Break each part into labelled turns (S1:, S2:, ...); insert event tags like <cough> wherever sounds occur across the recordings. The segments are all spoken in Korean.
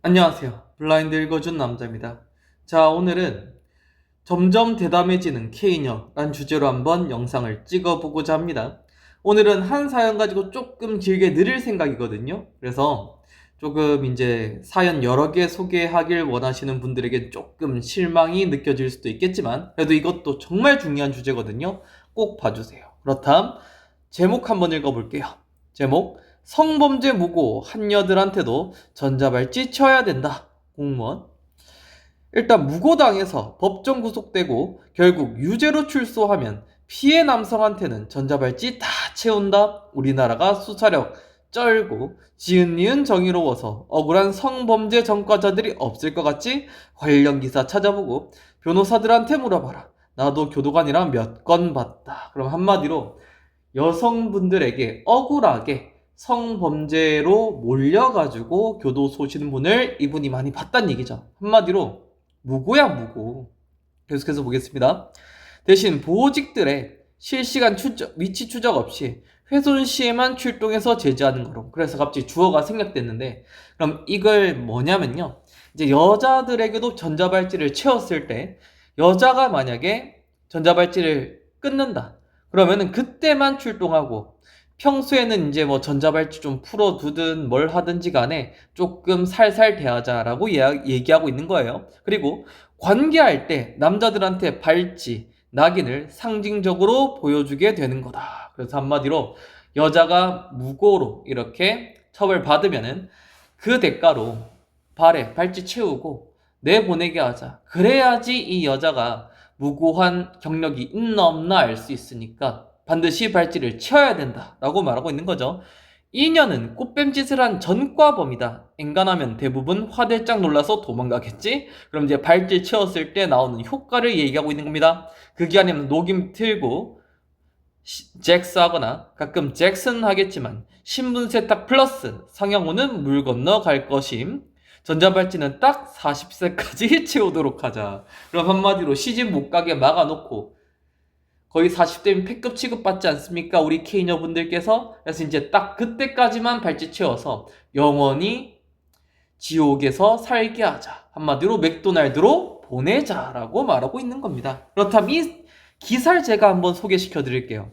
S1: 안녕하세요. 블라인드 읽어준 남자입니다. 자, 오늘은 점점 대담해지는 K녀란 주제로 한번 영상을 찍어보고자 합니다. 오늘은 한 사연 가지고 조금 길게 느릴 생각이거든요. 그래서 조금 이제 사연 여러 개 소개하길 원하시는 분들에게 조금 실망이 느껴질 수도 있겠지만, 그래도 이것도 정말 중요한 주제거든요. 꼭 봐주세요. 그렇다면 제목 한번 읽어볼게요. 제목, 성범죄 무고 한여들한테도 전자발찌 쳐야 된다. 공무원. 일단 무고당해서 법정 구속되고 결국 유죄로 출소하면 피해 남성한테는 전자발찌 다 채운다. 우리나라가 수사력 쩔고 지은니은 정의로워서 억울한 성범죄 전과자들이 없을 것 같지? 관련 기사 찾아보고 변호사들한테 물어봐라. 나도 교도관이랑 몇 건 봤다. 그럼 한마디로 여성분들에게 억울하게 성범죄로 몰려가지고 교도소 오시는 분을 이분이 많이 봤다는 얘기죠. 한마디로 무고야 무고. 계속해서 보겠습니다. 대신 보호직들의 실시간 추적, 위치 추적 없이 훼손 시에만 출동해서 제재하는 거로. 그래서 갑자기 주어가 생략됐는데, 그럼 이걸 뭐냐면요. 이제 여자들에게도 전자발찌를 채웠을 때, 여자가 만약에 전자발찌를 끊는다. 그러면은 그때만 출동하고, 평소에는 이제 뭐 전자발찌 좀 풀어두든 뭘 하든지 간에 조금 살살 대하자라고 얘기하고 있는 거예요. 그리고 관계할 때 남자들한테 발찌, 낙인을 상징적으로 보여주게 되는 거다. 그래서 한마디로 여자가 무고로 이렇게 처벌받으면은 그 대가로 발에 발찌 채우고 내보내게 하자. 그래야지 이 여자가 무고한 경력이 있나 없나 알 수 있으니까 반드시 발찌를 채워야 된다라고 말하고 있는 거죠. 이년은 꽃뱀짓을 한 전과범이다. 엔간하면 대부분 화들짝 놀라서 도망가겠지? 그럼 이제 발찌 채웠을 때 나오는 효과를 얘기하고 있는 겁니다. 그 기간에는 녹임 틀고 시- 잭스 하거나 가끔 잭슨 하겠지만 신분 세탁 플러스 상향호는 물 건너 갈 것임. 전자발찌는 딱 40세까지 <laughs> 채우도록 하자. 그럼 한마디로 시집 못 가게 막아놓고 거의 40대면 패급 취급받지 않습니까? 우리 K녀분들께서. 그래서 이제 딱 그때까지만 발찌 채워서 영원히 지옥에서 살게 하자. 한마디로 맥도날드로 보내자라고 말하고 있는 겁니다. 그렇다면 이 기사를 제가 한번 소개시켜 드릴게요.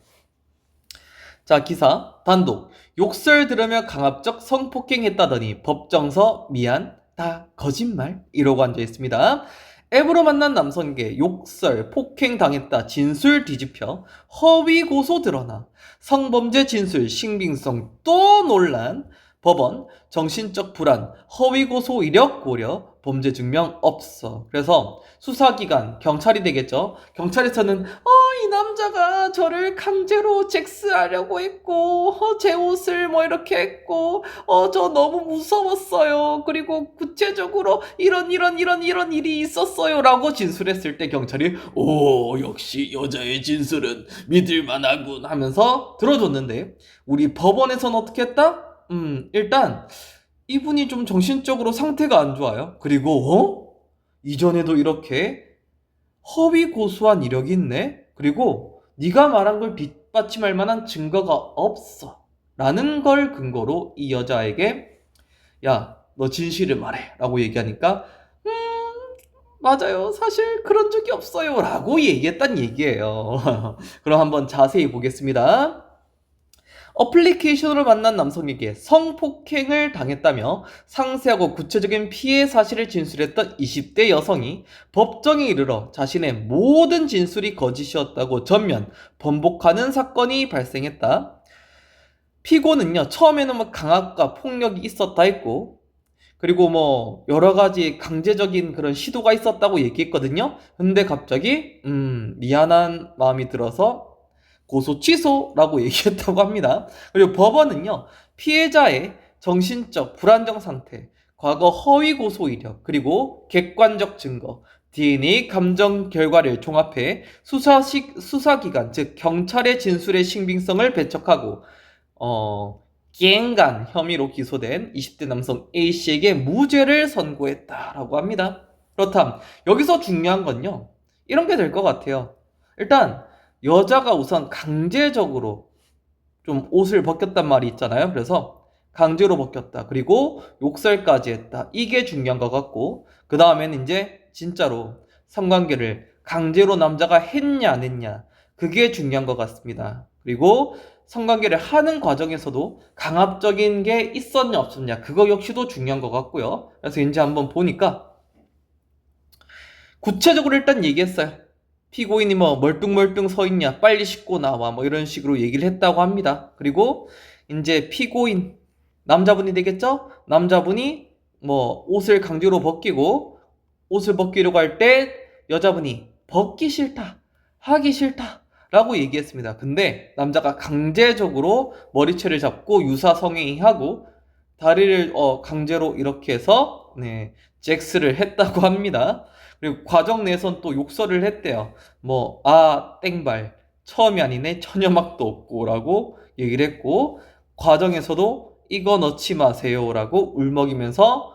S1: 자, 기사. 단독. 욕설 들으며 강압적 성폭행했다더니 법정서 미안. 다 거짓말. 이러고 앉아 있습니다. 앱으로 만난 남성에게 욕설, 폭행 당했다 진술 뒤집혀 허위 고소 드러나 성범죄 진술 신빙성 또 논란 법원 정신적 불안 허위 고소 이력 고려 범죄 증명 없어 그래서 수사기관 경찰이 되겠죠 경찰에서는 어 이 남자가 저를 강제로 잭스하려고 했고 어, 제 옷을 뭐 이렇게 했고 어, 저 너무 무서웠어요. 그리고 구체적으로 이런 이런 이런 이런 일이 있었어요. 라고 진술했을 때 경찰이 오, 역시 여자의 진술은 믿을 만하군 하면서 들어줬는데 우리 법원에서는 어떻게 했다? 음, 일단 이분이 좀 정신적으로 상태가 안 좋아요. 그리고 어? 이전에도 이렇게 허위 고소한 이력이 있네? 그리고 네가 말한 걸 뒷받침할 만한 증거가 없어. 라는 걸 근거로 이 여자에게 야, 너 진실을 말해. 라고 얘기하니까 음, 맞아요. 사실 그런 적이 없어요. 라고 얘기했단 얘기예요. <laughs> 그럼 한번 자세히 보겠습니다. 어플리케이션으로 만난 남성에게 성폭행을 당했다며 상세하고 구체적인 피해 사실을 진술했던 20대 여성이 법정에 이르러 자신의 모든 진술이 거짓이었다고 전면 번복하는 사건이 발생했다. 피고는요, 처음에는 뭐 강압과 폭력이 있었다 했고, 그리고 뭐 여러 가지 강제적인 그런 시도가 있었다고 얘기했거든요. 근데 갑자기 음, 미안한 마음이 들어서 고소 취소라고 <laughs> 얘기했다고 합니다. 그리고 법원은요, 피해자의 정신적 불안정 상태, 과거 허위 고소 이력, 그리고 객관적 증거, DNA 감정 결과를 종합해 수사식, 수사기관, 즉, 경찰의 진술의 신빙성을 배척하고, 어, 기행간 혐의로 기소된 20대 남성 A씨에게 무죄를 선고했다라고 합니다. 그렇다면, 여기서 중요한 건요, 이런 게 될 것 같아요. 일단, 여자가 우선 강제적으로 좀 옷을 벗겼단 말이 있잖아요. 그래서 강제로 벗겼다. 그리고 욕설까지 했다. 이게 중요한 것 같고, 그 다음에는 이제 진짜로 성관계를 강제로 남자가 했냐, 안 했냐. 그게 중요한 것 같습니다. 그리고 성관계를 하는 과정에서도 강압적인 게 있었냐, 없었냐. 그거 역시도 중요한 것 같고요. 그래서 이제 한번 보니까, 구체적으로 일단 얘기했어요. 피고인이 뭐 멀뚱멀뚱 서 있냐, 빨리 씻고 나와, 뭐 이런 식으로 얘기를 했다고 합니다. 그리고 이제 피고인, 남자분이 되겠죠? 남자분이 뭐 옷을 강제로 벗기고 옷을 벗기려고 할 때 여자분이 벗기 싫다, 하기 싫다 라고 얘기했습니다. 근데 남자가 강제적으로 머리채를 잡고 유사 성행위하고 다리를 어, 강제로 이렇게 해서 네, 잭스를 했다고 합니다. 그리고 과정 내에선 또 욕설을 했대요. 뭐, 아, 땡발. 처음이 아니네. 천여막도 없고. 라고 얘기를 했고, 과정에서도 이거 넣지 마세요. 라고 울먹이면서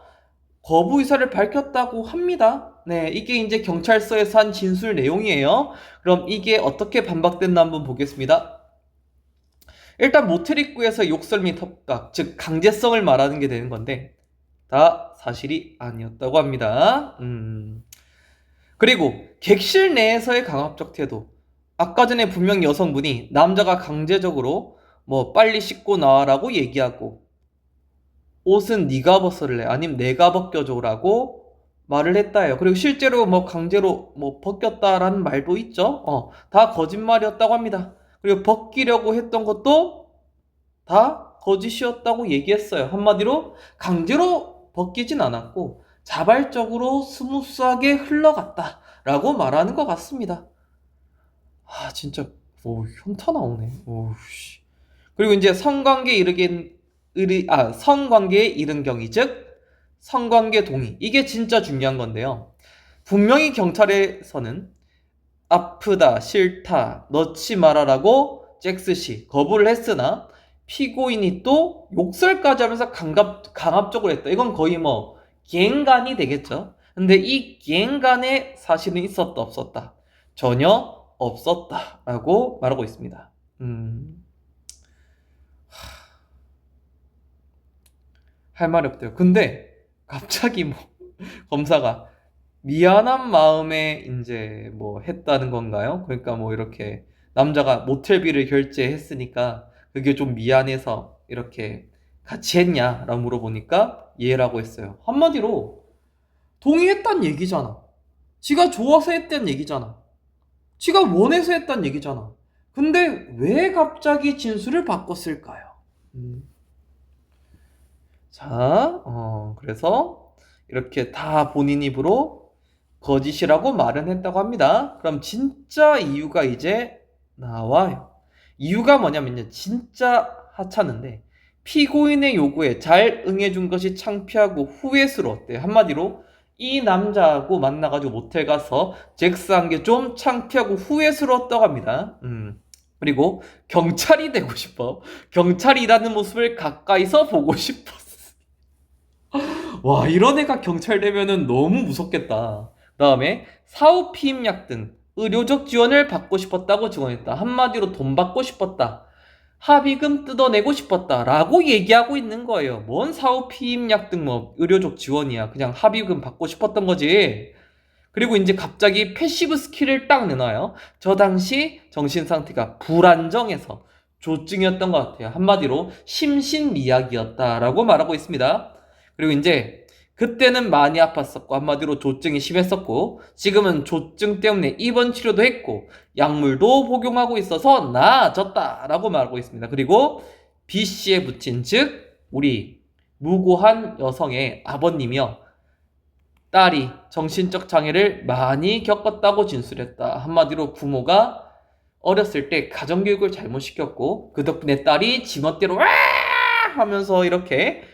S1: 거부 의사를 밝혔다고 합니다. 네, 이게 이제 경찰서에서 한 진술 내용이에요. 그럼 이게 어떻게 반박됐나 한번 보겠습니다. 일단 모텔 입구에서 욕설 및 협박, 즉 강제성을 말하는 게 되는 건데 다 사실이 아니었다고 합니다. 음. 그리고 객실 내에서의 강압적 태도. 아까 전에 분명 여성분이 남자가 강제적으로 뭐 빨리 씻고 나와라고 얘기하고 옷은 네가 벗을래 아니면 내가 벗겨줘라고 말을 했다요. 그리고 실제로 뭐 강제로 뭐 벗겼다라는 말도 있죠. 어, 다 거짓말이었다고 합니다. 그리고 벗기려고 했던 것도 다 거짓이었다고 얘기했어요. 한마디로 강제로 벗기진 않았고 자발적으로 스무스하게 흘러갔다라고 말하는 것 같습니다. 아 진짜 오 현타 나오네. 오씨. 그리고 이제 성관계 이르긴 의리 아 성관계에 이른 경위 즉 성관계 동의 이게 진짜 중요한 건데요. 분명히 경찰에서는 아프다 싫다 넣지 말아라고 잭스 씨 거부를 했으나 피고인이 또 욕설까지 하면서 강압, 강압적으로 했다. 이건 거의 뭐 기행간이 되겠죠. 근데 이 기행간에 사실은 있었다 없었다 전혀 없었다라고 말하고 있습니다. 음. 할 말이 없대요. 근데 갑자기 뭐 <laughs> 검사가 미안한 마음에 이제 뭐 했다는 건가요? 그러니까 뭐 이렇게 남자가 모텔비를 결제했으니까 그게 좀 미안해서 이렇게 같이 했냐? 라고 물어보니까 예라고 했어요. 한마디로 동의했단 얘기잖아. 지가 좋아서 했단 얘기잖아. 지가 원해서 했단 얘기잖아. 근데 왜 갑자기 진술을 바꿨을까요? 음. 자, 어, 그래서 이렇게 다 본인 입으로 거짓이라고 말은 했다고 합니다. 그럼 진짜 이유가 이제 나와요. 이유가 뭐냐면요. 진짜 하찮은데 피고인의 요구에 잘 응해준 것이 창피하고 후회스러웠대. 한마디로 이 남자하고 만나가지고 모텔 가서 잭스한 게 좀 창피하고 후회스러웠다고 합니다. 음. 그리고 경찰이 되고 싶어. 경찰이라는 모습을 가까이서 보고 싶었어. 와, 이런 애가 경찰 되면은 너무 무섭겠다. 그 다음에 사후 피임약 등 의료적 지원을 받고 싶었다고 증언했다. 한마디로 돈 받고 싶었다. 합의금 뜯어내고 싶었다. 라고 얘기하고 있는 거예요. 뭔 사후 피임약 등 뭐 의료적 지원이야. 그냥 합의금 받고 싶었던 거지. 그리고 이제 갑자기 패시브 스킬을 딱 내놔요. 저 당시 정신 상태가 불안정해서 조증이었던 것 같아요. 한마디로 심신미약이었다라고 말하고 있습니다. 그리고 이제 그때는 많이 아팠었고 한마디로 조증이 심했었고 지금은 조증 때문에 입원 치료도 했고 약물도 복용하고 있어서 나아졌다라고 말하고 있습니다. 그리고 B 씨에 붙인 즉 우리 무고한 여성의 아버님이요. 딸이 정신적 장애를 많이 겪었다고 진술했다. 한마디로 부모가 어렸을 때 가정교육을 잘못 시켰고 그 덕분에 딸이 지멋대로 와 하면서 이렇게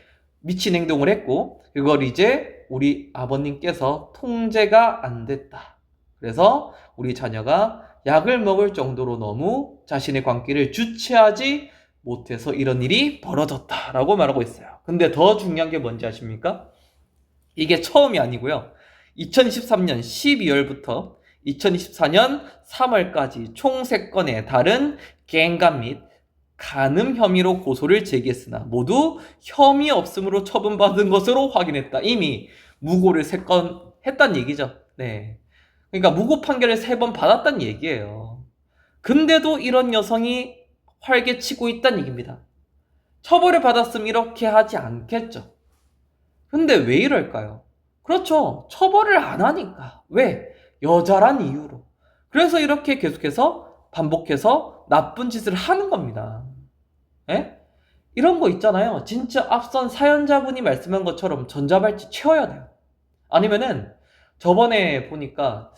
S1: 미친 행동을 했고 그걸 이제 우리 아버님께서 통제가 안 됐다. 그래서 우리 자녀가 약을 먹을 정도로 너무 자신의 관계를 주체하지 못해서 이런 일이 벌어졌다라고 말하고 있어요. 근데 더 중요한 게 뭔지 아십니까? 이게 처음이 아니고요. 2023년 12월부터 2024년 3월까지 총 3건의 다른 갱간 및 간음 혐의로 고소를 제기했으나 모두 혐의 없음으로 처분받은 것으로 확인했다. 이미 무고를 세 건 했단 얘기죠. 네. 그러니까 무고 판결을 세 번 받았단 얘기예요. 근데도 이런 여성이 활개치고 있단 얘기입니다. 처벌을 받았으면 이렇게 하지 않겠죠. 근데 왜 이럴까요? 그렇죠. 처벌을 안 하니까. 왜? 여자란 이유로. 그래서 이렇게 계속해서 반복해서 나쁜 짓을 하는 겁니다. 예? 이런 거 있잖아요. 진짜 앞선 사연자분이 말씀한 것처럼 전자발찌 채워야 돼요. 아니면은 저번에 보니까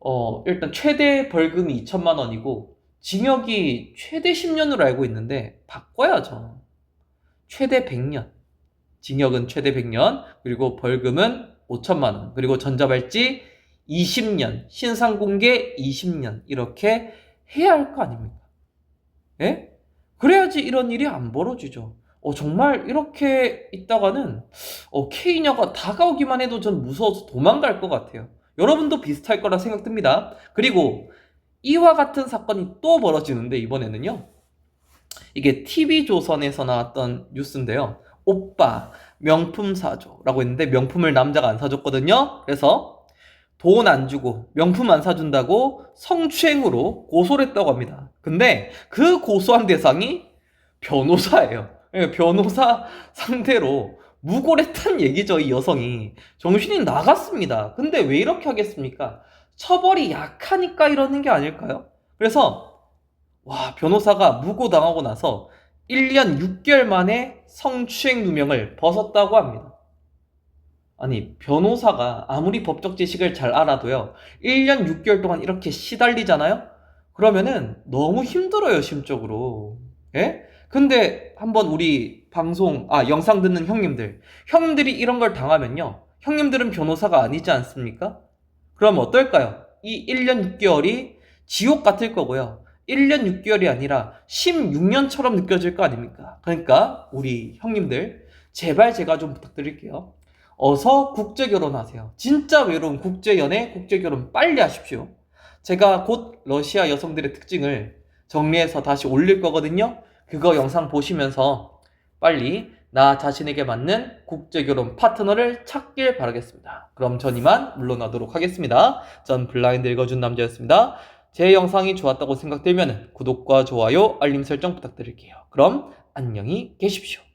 S1: 어 일단 최대 벌금이 2천만 원이고 징역이 최대 10년으로 알고 있는데 바꿔야죠. 최대 100년. 징역은 최대 100년, 그리고 벌금은 5천만 원, 그리고 전자발찌 20년, 신상 공개 20년 이렇게 해야 할 거 아닙니까? 예? 그래야지 이런 일이 안 벌어지죠. 어, 정말 이렇게 있다가는 어, K녀가 다가오기만 해도 전 무서워서 도망갈 것 같아요. 여러분도 비슷할 거라 생각됩니다. 그리고 이와 같은 사건이 또 벌어지는데 이번에는요. 이게 TV조선에서 나왔던 뉴스인데요. 오빠 명품 사줘라고 했는데 명품을 남자가 안 사줬거든요. 그래서 돈 안 주고 명품 안 사준다고 성추행으로 고소를 했다고 합니다. 근데 그 고소한 대상이 변호사예요. 예, 변호사 상대로 무고를 했다는 얘기죠, 이 여성이. 정신이 나갔습니다. 근데 왜 이렇게 하겠습니까? 처벌이 약하니까 이러는 게 아닐까요? 그래서, 와, 변호사가 무고당하고 나서 1년 6개월 만에 성추행 누명을 벗었다고 합니다. 아니, 변호사가 아무리 법적 지식을 잘 알아도요, 1년 6개월 동안 이렇게 시달리잖아요? 그러면은 너무 힘들어요, 심적으로. 예? 근데 한번 우리 방송, 아, 영상 듣는 형님들. 형님들이 이런 걸 당하면요. 형님들은 변호사가 아니지 않습니까? 그럼 어떨까요? 이 1년 6개월이 지옥 같을 거고요. 1년 6개월이 아니라 16년처럼 느껴질 거 아닙니까? 그러니까 우리 형님들 제발 제가 좀 부탁드릴게요. 어서 국제 결혼하세요. 진짜 외로운 국제 연애, 국제 결혼 빨리 하십시오. 제가 곧 러시아 여성들의 특징을 정리해서 다시 올릴 거거든요. 그거 영상 보시면서 빨리 나 자신에게 맞는 국제 결혼 파트너를 찾길 바라겠습니다. 그럼 전 이만 물러나도록 하겠습니다. 전 블라인드 읽어준 남자였습니다. 제 영상이 좋았다고 생각되면 구독과 좋아요, 알림 설정 부탁드릴게요. 그럼 안녕히 계십시오.